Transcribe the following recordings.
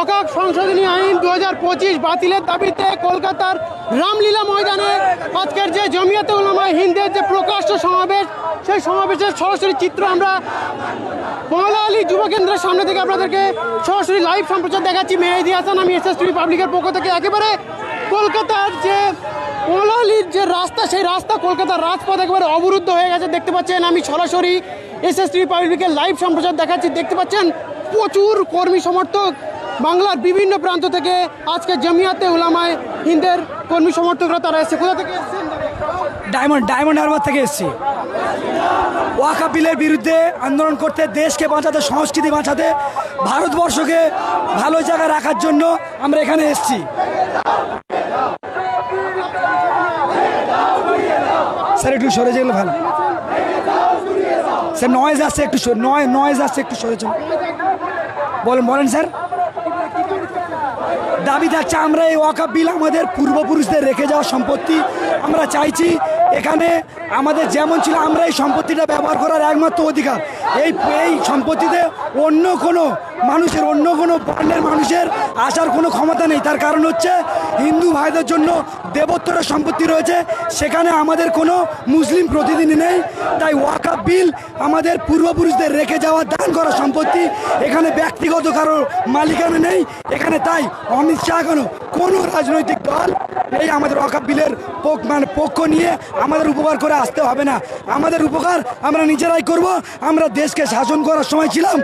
অকাক সংশোধনী আইন দু হাজার পঁচিশ বাতিলের দাবিতে কলকাতার রামলীলা ময়দানে আজকের যে জমিয়াতে উলামা হিন্দের যে প্রকাশ্য সমাবেশ, সেই সমাবেশের সরাসরি চিত্র আমরা মহলা আলী যুব কেন্দ্রের সামনে থেকে আপনাদেরকে সরাসরি লাইভ সম্প্রচার দেখাচ্ছি। মেহেদি হাসান, আমি এস পাবলিকের পক্ষ থেকে। একেবারে কলকাতার যে মহলা আলীর যে রাস্তা, সেই রাস্তা কলকাতার রাজপথ একেবারে অবরুদ্ধ হয়ে গেছে। দেখতে পাচ্ছেন, আমি সরাসরি এস এস টিভি পাবলিকের লাইভ সম্প্রচার দেখাচ্ছি। দেখতে পাচ্ছেন, প্রচুর কর্মী সমর্থক বাংলার বিভিন্ন প্রান্ত থেকে আজকে জমিয়াতে উলামায় হিন্দের কর্মী সমর্থকরা তারা এসেছে। কোথা থেকে ডায়মন্ড ডায়মন্ড হারবার থেকে এসেছি। ওয়াকা বিলের বিরুদ্ধে আন্দোলন করতে, দেশকে বাঁচাতে, সংস্কৃতি বাঁচাতে, ভারতবর্ষকে ভালো জায়গায় রাখার জন্য আমরা এখানে এসেছি। স্যার, একটু সরে গেলে ভালো। স্যার নয়েজ আসছে, একটু নয় নয়েজ আসছে, একটু সরে চলুন বলেন বলেন, স্যার। দাবি থাকছে, আমরা এই ওয়াকাপ বিল আমাদের পূর্বপুরুষদের রেখে যাওয়া সম্পত্তি আমরা চাইছি। এখানে আমাদের যেমন ছিল, আমরা এই সম্পত্তিটা ব্যবহার করার একমাত্র অধিকার। এই এই সম্পত্তিতে অন্য কোনো মানুষের, অন্য কোনো বর্ণের মানুষের আসার কোনো ক্ষমতা নেই। তার কারণ হচ্ছে হিন্দু ভাইদের জন্য দেবোত্তরের সম্পত্তি রয়েছে, সেখানে আমাদের কোনো মুসলিম প্রতিনিধি নেই। তাই ওয়াকাপ বিল আমাদের পূর্বপুরুষদের রেখে যাওয়া, দান করা সম্পত্তি এখানে ব্যক্তিগত কারও মালিকানা নেই। এখানে তাই অমিত শাহ কোনো কোনো রাজনৈতিক দল এই আমাদের ওয়াকাপ বিলের মানে পক্ষ নিয়ে আমাদের উপকার করে আসতে হবে না। আমাদের উপকার আমরা নিজেরাই করব, আমরা দেশকে শাসন করার সময় ছিলাম,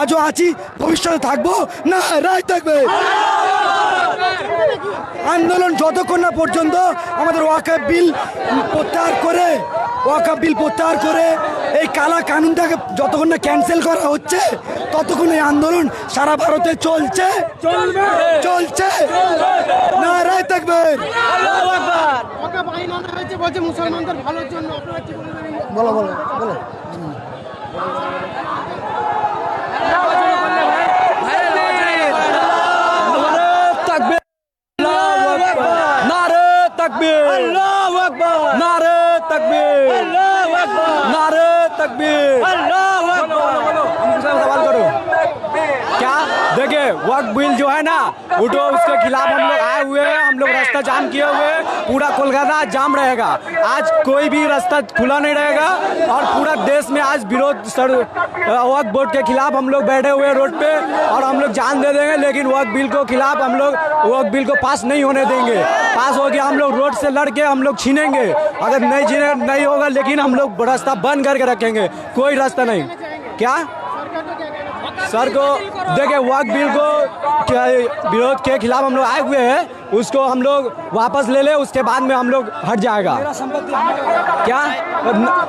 আজও আছি, ভবিষ্যতে থাকব না রায় থাকবে। আন্দোলন যতক্ষণ না পর্যন্ত আমাদের ওয়াকাপ বিল প্রত্যাহার করে ওয়াকাপ বিল প্রত্যাহার করে এই কালা কানুনটাকে যতক্ষণ না ক্যান্সেল করা হচ্ছে ততক্ষণ এই আন্দোলন সারা ভারতে চলছে। চলছে। না রায় থাকবে। মুসলমানদের ভালোর জন্য। বলো বলো বলো। তাকবীর। আল্লাহু আকবার। নারে তাকবীর। আল্লাহু আকবার। নারে তাকবীর। আল্লাহু वक्त बिल जो है ना, उठो, उसके खिलाफ हम लोग आए हुए हैं, हम लोग रास्ता जाम किए हुए हैं, पूरा कोलकाता जाम रहेगा। आज कोई भी रास्ता खुला नहीं रहेगा और पूरा देश में आज विरोध सर, वक्त बोर्ड के खिलाफ हम लोग बैठे हुए रोड पे और हम लोग जान दे देंगे, लेकिन वक्त बिल को खिलाफ हम लोग, वक्त बिल को पास नहीं होने देंगे। पास हो गया, हम लोग रोड से लड़के हम लोग छीनेंगे। अगर नहीं छीने, नहीं होगा, लेकिन हम लोग रास्ता बंद करके रखेंगे। कोई रास्ता नहीं। क्या? सर को देखिए वक्त बिल को क्या विरोध के खिलाफ हम लोग आए हुए हैं उसको हम लोग वापस ले ले उसके बाद में हम लोग हट जाएगा। क्या?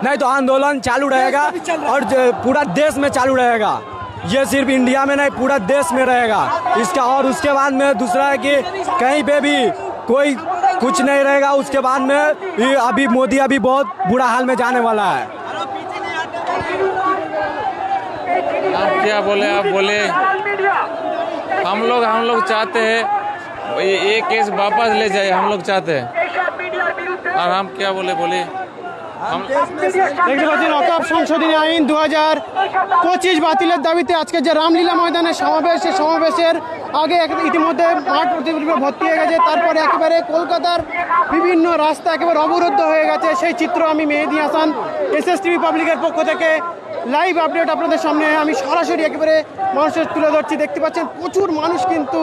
नहीं तो आंदोलन चालू रहेगा और पूरा देश में चालू रहेगा। ये सिर्फ़ इंडिया में नहीं पूरा देश में रहेगा। इसका और उसके बाद में दूसरा है कि कहीं पे भी कोई कुछ नहीं रहेगा उसके बाद में अभी मोदी अभी बहुत बुरा हाल में जाने वाला है। आप क्या बोले आप बोले। हम लोग हम लोग चाहते हैं ये एक केस वापस ले जाए हम लोग चाहते हैं। और हम क्या बोले बोले দেখতে পাচ্ছেন অকাপ সংশোধনী আইন দু হাজার পঁচিশ বাতিলের দাবিতে আজকে যে রামলীলা ময়দানে সমাবেশ, সেই সমাবেশের আগে ইতিমধ্যে মাঠ ভর্তি হয়ে গেছে। তারপরে একেবারে কলকাতার বিভিন্ন রাস্তা একেবারে অবরুদ্ধ হয়ে গেছে। সেই চিত্র আমি মেহেদি হাসান এস টিভি পাবলিকের পক্ষ থেকে লাইভ আপডেট আপনাদের সামনে আমি সরাসরি একেবারে মানুষের তুলে ধরছি। দেখতে পাচ্ছেন, প্রচুর মানুষ কিন্তু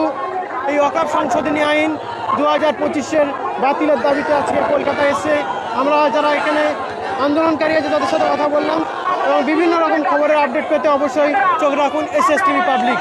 এই অকাপ সংশোধনী আইন দু হাজার পঁচিশের বাতিলের দাবিতে আজকে কলকাতায় এসে আমরা যারা এখানে আন্দোলনকারী আছে তাদের সাথে কথা বললাম এবং বিভিন্ন রকম খবরের আপডেট পেতে অবশ্যই চোখ রাখুন এস এস টিভি পাবলিক